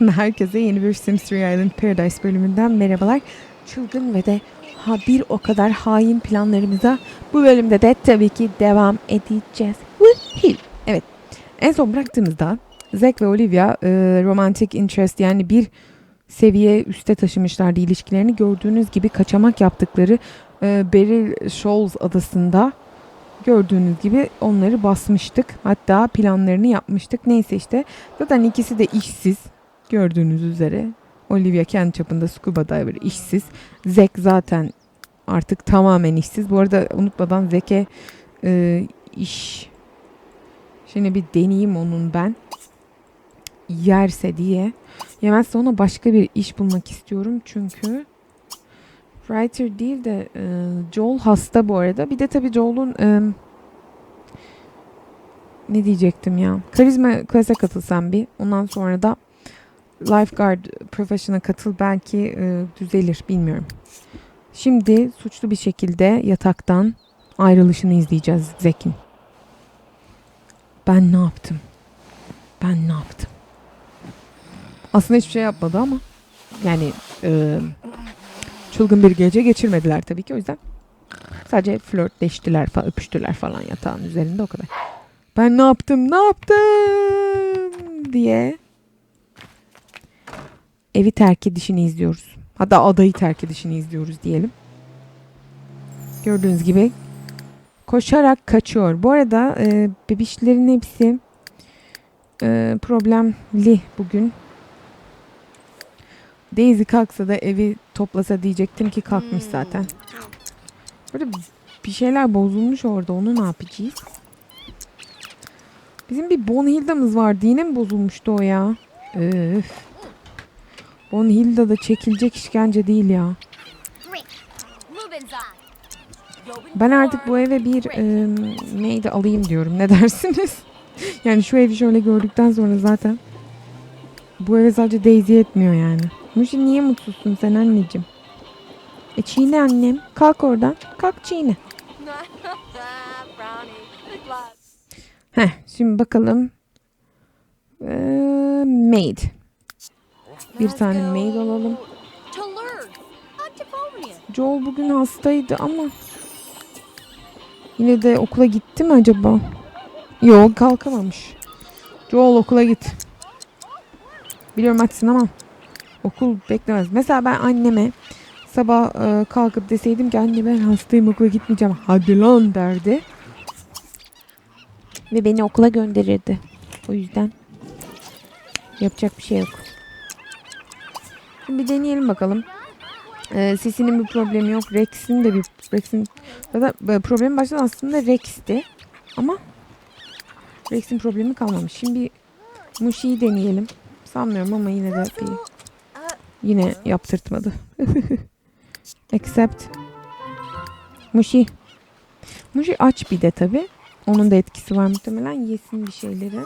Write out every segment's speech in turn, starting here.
Herkese yeni bir Sims 3 Island Paradise bölümünden merhabalar. Çılgın ve de ha bir o kadar hain planlarımıza bu bölümde de tabii ki devam edeceğiz. Evet. En son bıraktığımızda Zack ve Olivia e, romantic interest yani bir seviye üste taşımışlardı ilişkilerini. Gördüğünüz gibi kaçamak yaptıkları e, Beryl Shoals adasında gördüğünüz gibi onları basmıştık. Hatta planlarını yapmıştık. Neyse işte zaten ikisi de işsiz gördüğünüz üzere. Olivia kendi çapında scuba diver işsiz. Zack zaten artık tamamen işsiz. Bu arada unutmadan Zack'e e, iş şimdi bir deneyeyim onun ben yerse diye. Yemezse ona başka bir iş bulmak istiyorum çünkü writer değil de e, Joel hasta bu arada. Bir de tabii Joel'un e, ne diyecektim ya? Karizma klase katılsam bir. Ondan sonra da lifeguard profession'a katıl belki e, düzelir bilmiyorum. Şimdi suçlu bir şekilde yataktan ayrılışını izleyeceğiz Zek'in. Ben ne yaptım? Ben ne yaptım? Aslında hiçbir şey yapmadı ama yani e, çılgın bir gece geçirmediler tabii ki o yüzden sadece flörtleştiler falan öpüştüler falan yatağın üzerinde o kadar. Ben ne yaptım ne yaptım diye evi terk edişini izliyoruz. Hatta adayı terk edişini izliyoruz diyelim. Gördüğünüz gibi koşarak kaçıyor. Bu arada e, bebişlerin hepsi e, problemli bugün. Daisy kalksa da evi toplasa diyecektim ki kalkmış zaten. Burada bir şeyler bozulmuş orada. Onu ne yapacağız? Bizim bir Bonhilda'mız vardı. Yine mi bozulmuştu o ya? Öf. Bonhilda da çekilecek işkence değil ya. Ben artık bu eve bir e, neydi alayım diyorum. Ne dersiniz? yani şu evi şöyle gördükten sonra zaten bu eve sadece Daisy etmiyor yani. Müşi niye mutsuzsun sen anneciğim? E çiğne annem. Kalk oradan. Kalk çiğne. Heh, şimdi bakalım. Ee, maid. Bir tane maid alalım. Joel bugün hastaydı ama yine de okula gitti mi acaba? Yok kalkamamış. Joel okula git. Biliyorum açsın ama okul beklemez. Mesela ben anneme sabah e, kalkıp deseydim ki anne ben hastayım okula gitmeyeceğim. Hadi lan derdi. Ve beni okula gönderirdi. O yüzden yapacak bir şey yok. Şimdi bir deneyelim bakalım. Ee, sesinin bir problemi yok. Rex'in de bir Rex'in zaten problemi baştan aslında Rex'ti. Ama Rex'in problemi kalmamış. Şimdi Mushi'yi deneyelim. Sanmıyorum ama yine de bir yine yaptırtmadı. Except Mushi. Mushi aç bir de tabi. Onun da etkisi var muhtemelen. Yesin bir şeyleri.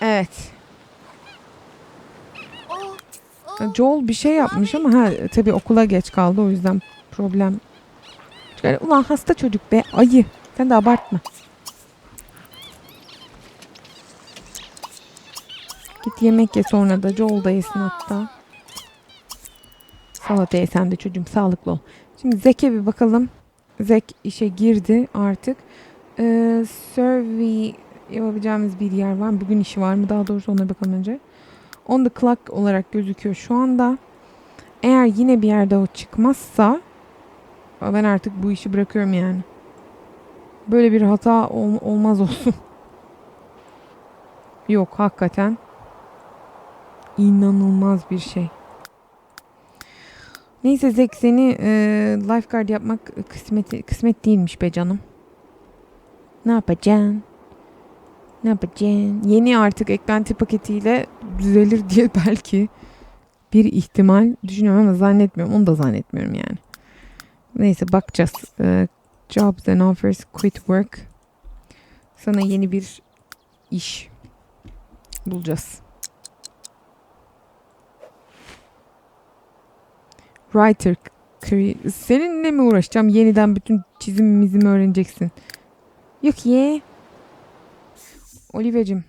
Evet. Joel bir şey yapmış ama ha tabii okula geç kaldı o yüzden problem. çıkar. Ulan hasta çocuk be ayı. Sen de abartma. Git yemek ye sonra da Joel da yesin hatta. Salata ye sen de çocuğum sağlıklı ol. Şimdi Zek'e bir bakalım. Zek işe girdi artık. Ee, survey yapabileceğimiz bir yer var? Bugün işi var mı? Daha doğrusu ona bakalım önce. On the clock olarak gözüküyor şu anda. Eğer yine bir yerde o çıkmazsa ben artık bu işi bırakıyorum yani. Böyle bir hata ol- olmaz olsun. Yok hakikaten. İnanılmaz bir şey. Neyse Zek seni e, lifeguard yapmak kısmet, kısmet değilmiş be canım. Ne yapacaksın? Ne yapacaksın? Yeni artık eklenti paketiyle düzelir diye belki bir ihtimal düşünüyorum ama zannetmiyorum. Onu da zannetmiyorum yani. Neyse bakacağız. Ee, jobs and offers quit work. Sana yeni bir iş bulacağız. Writer. Seninle mi uğraşacağım? Yeniden bütün çizimimizi mi öğreneceksin? Yok ye. Olivia'cığım.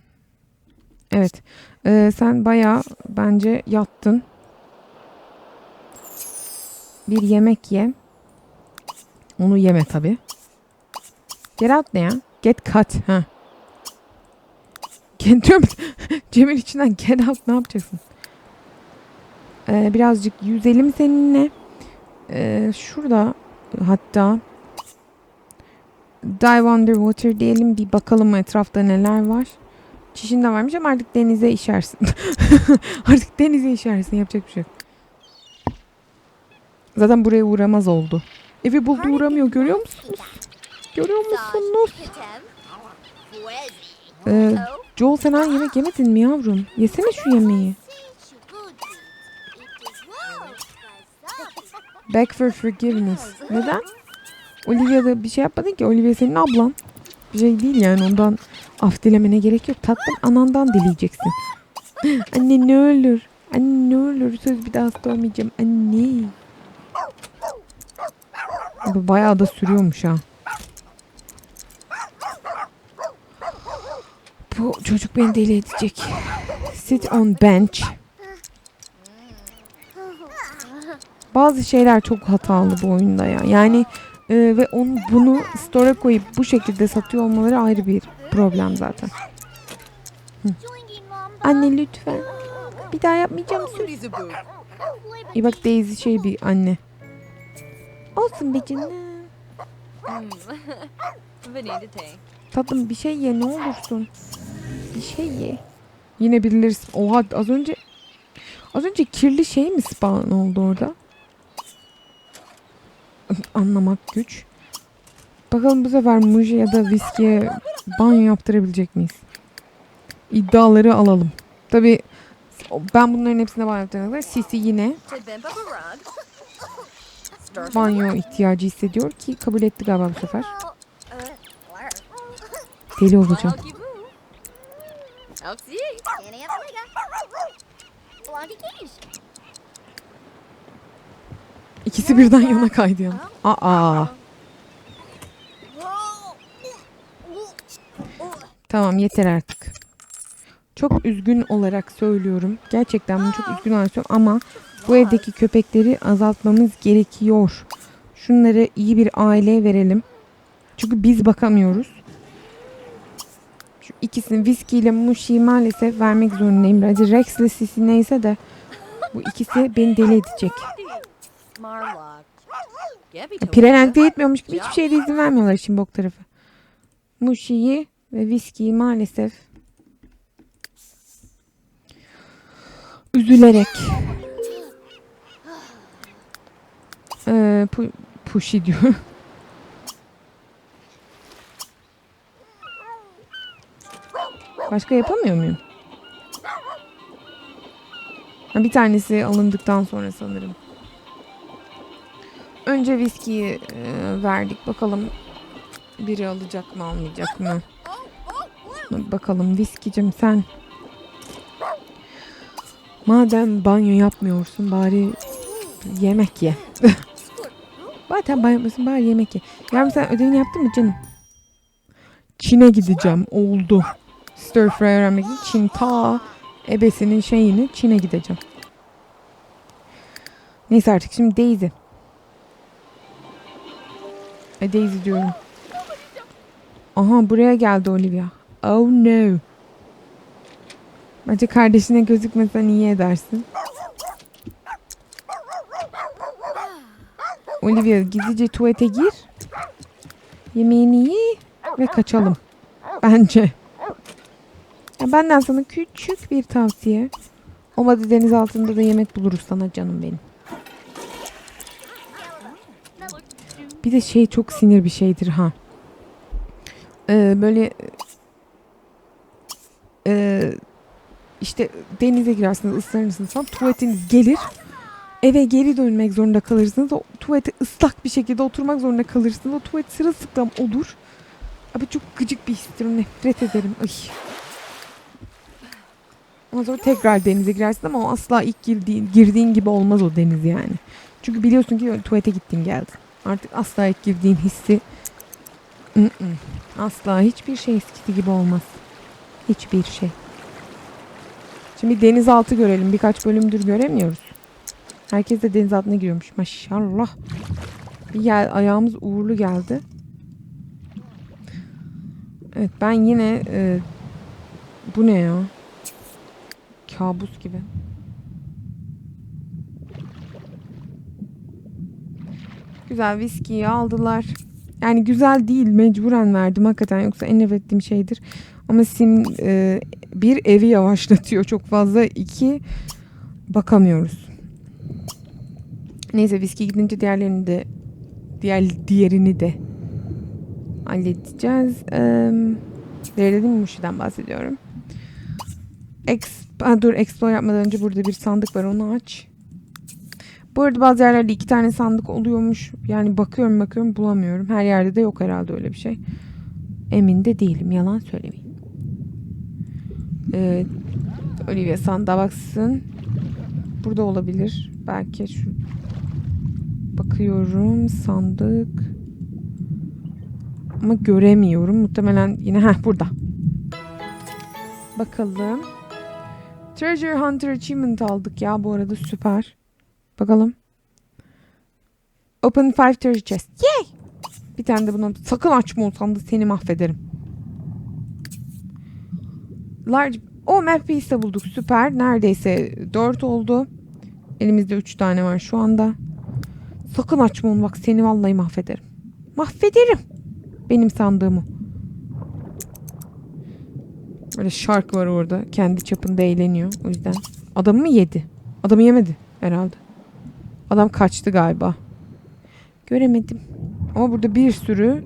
Evet. Ee, sen bayağı bence yattın. Bir yemek ye. Onu yeme tabi. Get out ne ya? Get cut. Ha. Get. Cemil içinden get out ne yapacaksın? Ee, birazcık yüzelim seninle. Ee, şurada hatta dive underwater diyelim bir bakalım etrafta neler var. Çişinde varmış ama artık denize işersin. artık denize işersin yapacak bir şey yok. Zaten buraya uğramaz oldu. Evi buldu uğramıyor görüyor musunuz? Görüyor musunuz? Ee, Joel sen hala yemek yemedin mi yavrum? Yesene şu yemeği. Back for forgiveness. Neden? Olivia da bir şey yapmadın ki. Olivia senin ablan. Bir şey değil yani ondan af dilemene gerek yok. Tatlım anandan dileyeceksin. Anne ne olur. Anne ne olur. Söz bir daha hasta olmayacağım. Anne. Bu bayağı da sürüyormuş ha. Bu çocuk beni deli edecek. Sit on bench. Bazı şeyler çok hatalı bu oyunda ya. Yani e, ve onu bunu store'a koyup bu şekilde satıyor olmaları ayrı bir problem zaten. Anne lütfen. Bir daha yapmayacağım söz. İyi bak Daisy şey bir anne. Olsun be canım. Tea. Tatlım bir şey ye ne olursun. Bir şey ye. Yine birileri... Oha az önce... Az önce kirli şey mi spawn oldu orada? Anlamak güç. Bakalım bu sefer Muji ya da Whiskey'e banyo yaptırabilecek miyiz? İddiaları alalım. Tabi ben bunların hepsine banyo yaptırana kadar Sisi yine banyo ihtiyacı hissediyor ki kabul etti galiba bu sefer. Deli olacağım. İkisi birden yana kaydı ya. Aa. Tamam yeter artık. Çok üzgün olarak söylüyorum. Gerçekten bunu çok üzgün olarak söylüyorum ama bu evdeki köpekleri azaltmamız gerekiyor. Şunları iyi bir aileye verelim. Çünkü biz bakamıyoruz. Şu ikisini Whiskey ile Mushi'yi maalesef vermek zorundayım. Hadi Rex ile Sisi neyse de bu ikisi beni deli edecek. Marlock. Gabby to Prelenk de yetmiyormuş gibi hiçbir şeyde izin vermiyorlar işin bok tarafı. Mushi'yi ve Whiskey'i maalesef üzülerek ee, pu Pushi diyor. Başka yapamıyor muyum? Bir tanesi alındıktan sonra sanırım. Önce viskiyi e, verdik. Bakalım biri alacak mı almayacak mı? Bakalım viskicim sen. Madem banyo yapmıyorsun bari yemek ye. Zaten banyo yapmıyorsun bari yemek ye. Yavrum sen ödevini yaptın mı canım? Çin'e gideceğim. Oldu. Stir fry öğrenmek için Çin ta ebesinin şeyini Çin'e gideceğim. Neyse artık şimdi Daisy. E Daisy diyorum. Aha buraya geldi Olivia. Oh no. Bence kardeşine gözükmesen iyi edersin. Olivia gizlice tuvalete gir. Yemeğini ye ve kaçalım. Bence. Ya benden sana küçük bir tavsiye. Olmadı deniz altında da yemek buluruz sana canım benim. Bir de şey çok sinir bir şeydir ha. Ee, böyle e, işte denize girersiniz ıslanırsınız falan tuvaletiniz gelir eve geri dönmek zorunda kalırsınız o tuvalete ıslak bir şekilde oturmak zorunda kalırsınız o tuvalet sırılsıklam olur abi çok gıcık bir histir nefret ederim ay. Ondan sonra tekrar denize girersin ama o asla ilk girdiğin, girdiğin gibi olmaz o deniz yani. Çünkü biliyorsun ki tuvalete gittin geldin. Artık asla ilk girdiğin hissi asla hiçbir şey eskisi gibi olmaz. Hiçbir şey. Şimdi denizaltı görelim. Birkaç bölümdür göremiyoruz. Herkes de deniz altına giriyormuş. Maşallah. Bir gel, ayağımız uğurlu geldi. Evet ben yine e, bu ne ya? Kabus gibi. Güzel viskiyi aldılar. Yani güzel değil mecburen verdim hakikaten yoksa en nefret ettiğim şeydir. Ama sim e, bir evi yavaşlatıyor çok fazla. iki bakamıyoruz. Neyse viski gidince diğerlerini de diğer diğerini de halledeceğiz. Ee, dediğim Mushi'den bahsediyorum. Ex, dur explore yapmadan önce burada bir sandık var onu aç. Bu arada bazı yerlerde iki tane sandık oluyormuş. Yani bakıyorum bakıyorum bulamıyorum. Her yerde de yok herhalde öyle bir şey. Emin de değilim yalan söylemeyeyim. Ee, Olivia sandığa baksın. Burada olabilir. Belki şu bakıyorum sandık. Ama göremiyorum. Muhtemelen yine heh burada. Bakalım. Treasure Hunter Achievement aldık ya bu arada süper. Bakalım. Open five treasure chest. Yay! Bir tane de buna sakın açma olsam da seni mahvederim. Large o map piece bulduk. Süper. Neredeyse 4 oldu. Elimizde 3 tane var şu anda. Sakın açma onu bak seni vallahi mahvederim. Mahvederim. Benim sandığımı. Böyle şark var orada. Kendi çapında eğleniyor. O yüzden. Adamı mı yedi? Adamı yemedi herhalde. Adam kaçtı galiba. Göremedim. Ama burada bir sürü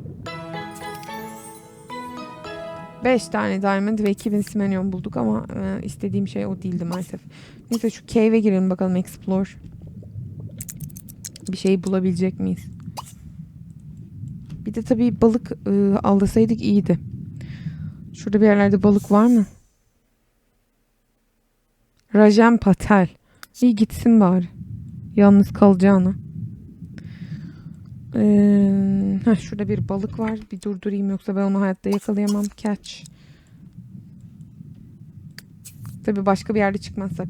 5 tane diamond ve 2000 simenyon bulduk ama e, istediğim şey o değildi maalesef. Neyse şu cave'e girelim bakalım explore. Bir şey bulabilecek miyiz? Bir de tabii balık e, aldasaydık iyiydi. Şurada bir yerlerde balık var mı? Rajan Patel. İyi gitsin bari. Yalnız kalacağına. Ee, heh, şurada bir balık var. Bir durdurayım yoksa ben onu hayatta yakalayamam. Catch. Tabii başka bir yerde çıkmazsak.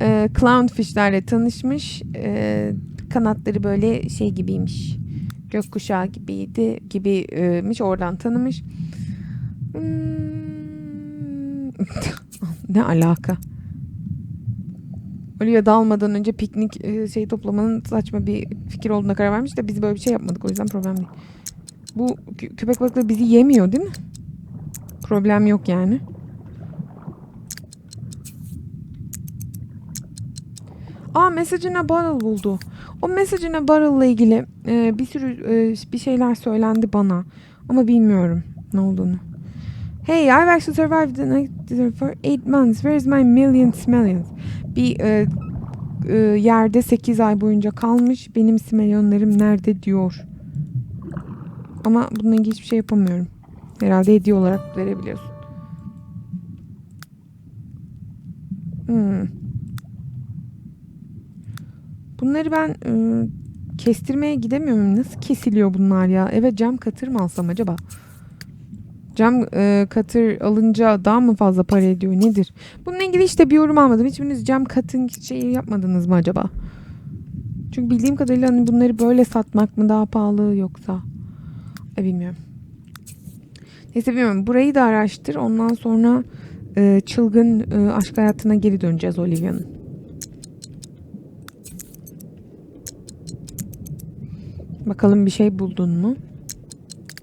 Ee, clownfishlerle tanışmış. Ee, kanatları böyle şey gibiymiş. Gökkuşağı gibiydi. Gibiymiş. Oradan tanımış. Hmm. ne alaka? Olivia dalmadan önce piknik e, şey toplamanın saçma bir fikir olduğuna karar vermiş de biz böyle bir şey yapmadık o yüzden problem değil. Bu kö- köpek balıkları bizi yemiyor değil mi? Problem yok yani. Aa Message in buldu. O Message in ile ilgili e, bir sürü e, bir şeyler söylendi bana. Ama bilmiyorum ne olduğunu. Hey, I've actually survived the night for eight months. Where is my millions millions? Bir e, e, yerde 8 ay boyunca kalmış. Benim simelyonlarım nerede diyor. Ama bununla ilgili hiçbir şey yapamıyorum. Herhalde hediye olarak verebiliyorsun. Hmm. Bunları ben e, kestirmeye gidemiyor muyum? Nasıl kesiliyor bunlar ya? Eve cam katır mı alsam acaba? Cam e, katır alınca daha mı fazla para ediyor nedir? Bununla ilgili işte bir yorum almadım. Hiçbiriniz cam katın şeyi yapmadınız mı acaba? Çünkü bildiğim kadarıyla hani bunları böyle satmak mı daha pahalı yoksa? E, bilmiyorum. Neyse bilmiyorum. Burayı da araştır. Ondan sonra e, çılgın e, aşk hayatına geri döneceğiz Olivia'nın. Bakalım bir şey buldun mu?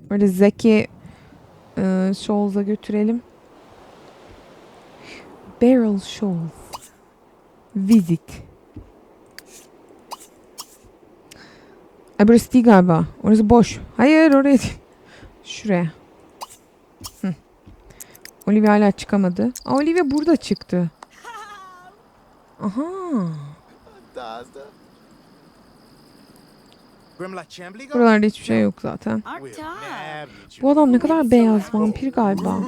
Böyle zeki e, Shoals'a götürelim. Barrel Shoals. Visit. Ay burası değil galiba. Orası boş. Hayır oraya değil. Şuraya. Hı. Olivia hala çıkamadı. Aa, Olivia burada çıktı. Aha. Buralarda hiçbir şey yok zaten. Bu adam ne kadar beyaz vampir galiba.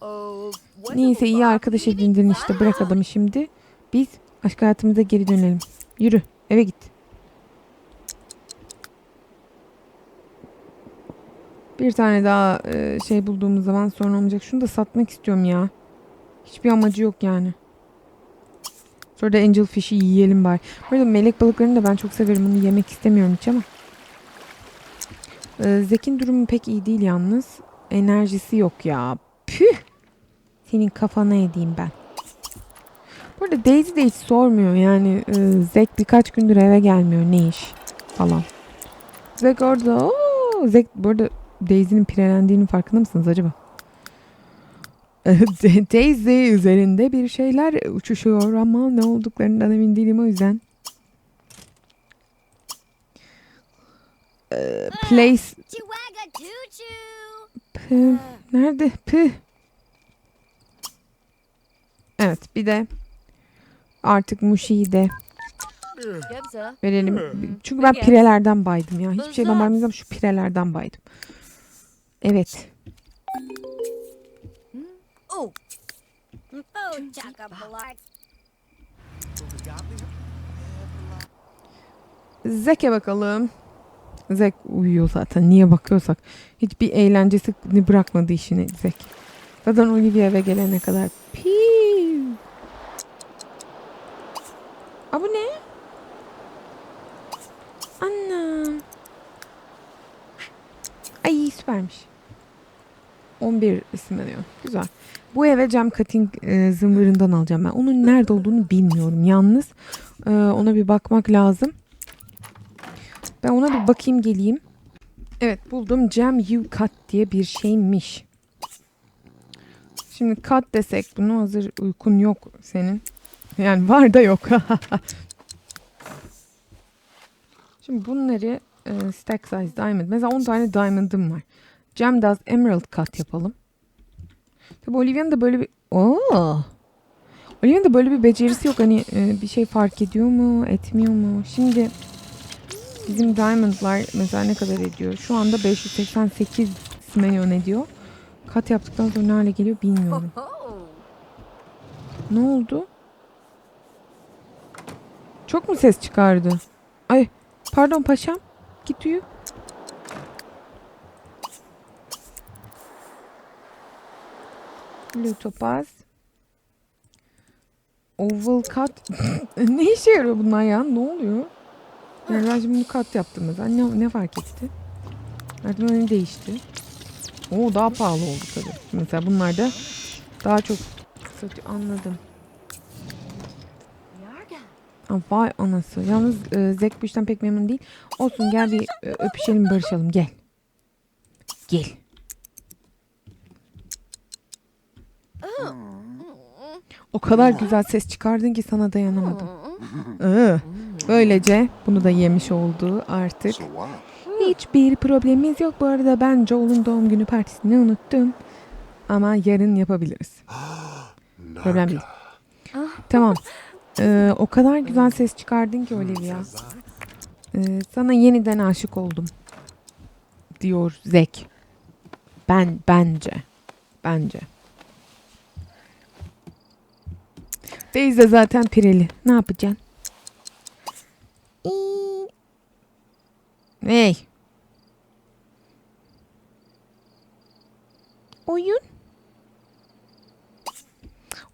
Oh, Neyse iyi arkadaş edindin işte. Bırak adamı şimdi. Biz aşk hayatımıza geri dönelim. Yürü eve git. Bir tane daha e, şey bulduğumuz zaman sorun olmayacak. Şunu da satmak istiyorum ya. Hiçbir amacı yok yani. Sonra da angel fish'i yiyelim bari. Bu arada melek balıklarını da ben çok severim. Onu yemek istemiyorum hiç ama. Ee, Zek'in durumu pek iyi değil yalnız. Enerjisi yok ya. Püh. Senin kafana edeyim ben. Bu arada Daisy de hiç sormuyor. Yani e, Zek birkaç gündür eve gelmiyor. Ne iş falan. Zek orada. Oo, Zek bu arada Daisy'nin pirelendiğinin farkında mısınız acaba? Daisy üzerinde bir şeyler uçuşuyor ama ne olduklarından emin değilim o yüzden. Ee, place. Püh. Nerede? Püh. Evet bir de artık Mushi'yi de verelim. Çünkü ben pirelerden baydım ya. Hiçbir şeyden baymayacağım şu pirelerden baydım. Evet. Oh. Oh, Chocolate. Zek'e bakalım. Zek uyuyor zaten. Niye bakıyorsak. Hiçbir eğlencesini bırakmadı işini Zek. Zaten Olivia eve gelene kadar. Piu. Aa bu ne? Anam. Ay süpermiş. 11 isimleniyor. Güzel. Bu eve cam cutting e, zımbırından alacağım ben. Onun nerede olduğunu bilmiyorum yalnız. E, ona bir bakmak lazım. Ben ona bir bakayım geleyim. Evet buldum. Jam You Cut diye bir şeymiş. Şimdi cut desek bunu hazır uykun yok senin. Yani var da yok. Şimdi bunları e, stack size diamond. Mesela 10 tane diamond'ım var. Does emerald cut yapalım. Tabi Olivia'nın da böyle bir... Oo. Olivia'nın da böyle bir becerisi yok. Hani e, bir şey fark ediyor mu, etmiyor mu? Şimdi Bizim diamondlar mesela ne kadar ediyor? Şu anda 588 milyon ediyor. Kat yaptıktan sonra ne hale geliyor bilmiyorum. Ne oldu? Çok mu ses çıkardı? Ay pardon paşam. Git uyu. Blue topaz. Oval cut. ne işe yarıyor bunlar ya? Ne oluyor? Yani ben şimdi bunu kat yaptım mesela. Ne, ne fark etti? Merdivenleri değişti. Oo daha pahalı oldu tabii. Mesela bunlar da daha çok satıyor. Anladım. Vay anası. Yalnız e, Zek bu işten pek memnun değil. Olsun gel bir e, öpüşelim barışalım. Gel. Gel. O kadar güzel ses çıkardın ki sana dayanamadım. Iı. Böylece bunu da yemiş oldu artık. So what? Hiçbir problemimiz yok. Bu arada ben Joel'un doğum günü partisini unuttum. Ama yarın yapabiliriz. Problem değil. Tamam. Ee, o kadar güzel ses çıkardın ki Olivia. Ee, sana yeniden aşık oldum. Diyor Zek. Ben bence. Bence. De zaten pireli. Ne yapacaksın? Hey. Oyun.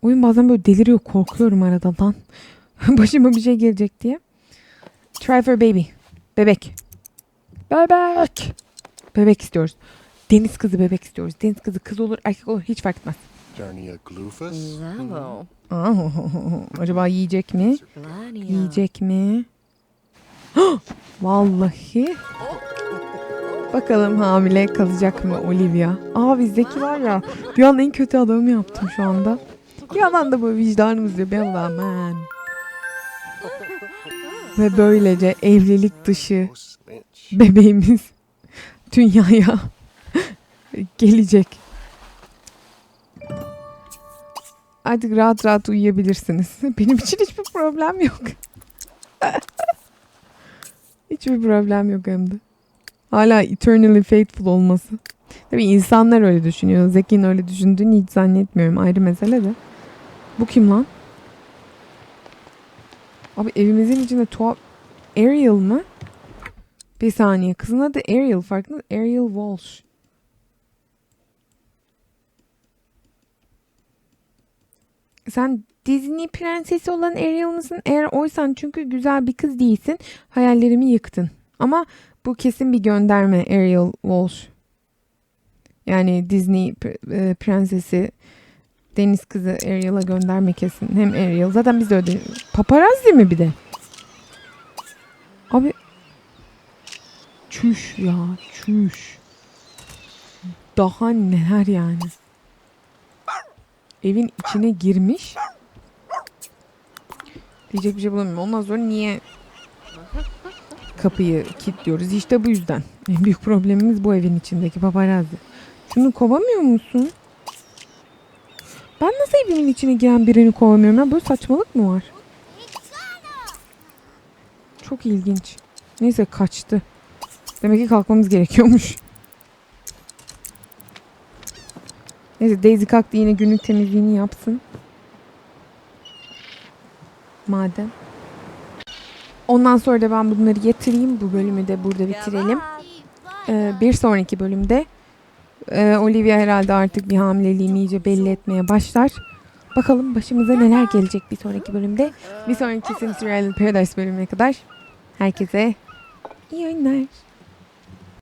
Oyun bazen böyle deliriyor. Korkuyorum arada lan. Başıma bir şey gelecek diye. Try for baby. Bebek. Bebek. Bebek istiyoruz. Deniz kızı bebek istiyoruz. Deniz kızı kız olur erkek olur hiç fark etmez. Bravo. Aa, acaba yiyecek mi? Yiyecek mi? Vallahi. Bakalım hamile kalacak mı Olivia? Abi Zeki var ya dünyanın en kötü adamı yaptım şu anda. Bir yandan da böyle vicdanımız diyor. Ben aman. Ve böylece evlilik dışı Oh, bebeğimiz dünyaya gelecek. Artık rahat rahat uyuyabilirsiniz. Benim için hiçbir problem yok. hiçbir problem yok hem de. Hala eternally faithful olması. Tabii insanlar öyle düşünüyor. Zeki'nin öyle düşündüğünü hiç zannetmiyorum. Ayrı mesele de. Bu kim lan? Abi evimizin içinde tuhaf... Ariel mı? Bir saniye. Kızın adı Ariel. Farkında? Ariel Walsh. Sen Disney prensesi olan Ariel mısın? Eğer oysan çünkü güzel bir kız değilsin. Hayallerimi yıktın. Ama bu kesin bir gönderme Ariel Walsh. Yani Disney e, prensesi deniz kızı Ariel'a gönderme kesin. Hem Ariel zaten biz de öyle. Paparazzi mi bir de? Abi çüş ya çüş. Daha neler yani. Evin içine girmiş. Diyecek bir şey bulamıyorum. Ondan sonra niye kapıyı kilitliyoruz? İşte bu yüzden. En büyük problemimiz bu evin içindeki paparazzi. Şunu kovamıyor musun? Ben nasıl evimin içine giren birini kovamıyorum ya? Böyle saçmalık mı var? Çok ilginç. Neyse kaçtı. Demek ki kalkmamız gerekiyormuş. Neyse Daisy kalktı yine günlük temizliğini yapsın. Madem. Ondan sonra da ben bunları yatırayım. Bu bölümü de burada bitirelim. Ee, bir sonraki bölümde e, Olivia herhalde artık bir hamileliğini iyice belli etmeye başlar. Bakalım başımıza neler gelecek bir sonraki bölümde. Bir sonraki Sims Paradise bölümüne kadar herkese iyi oyunlar.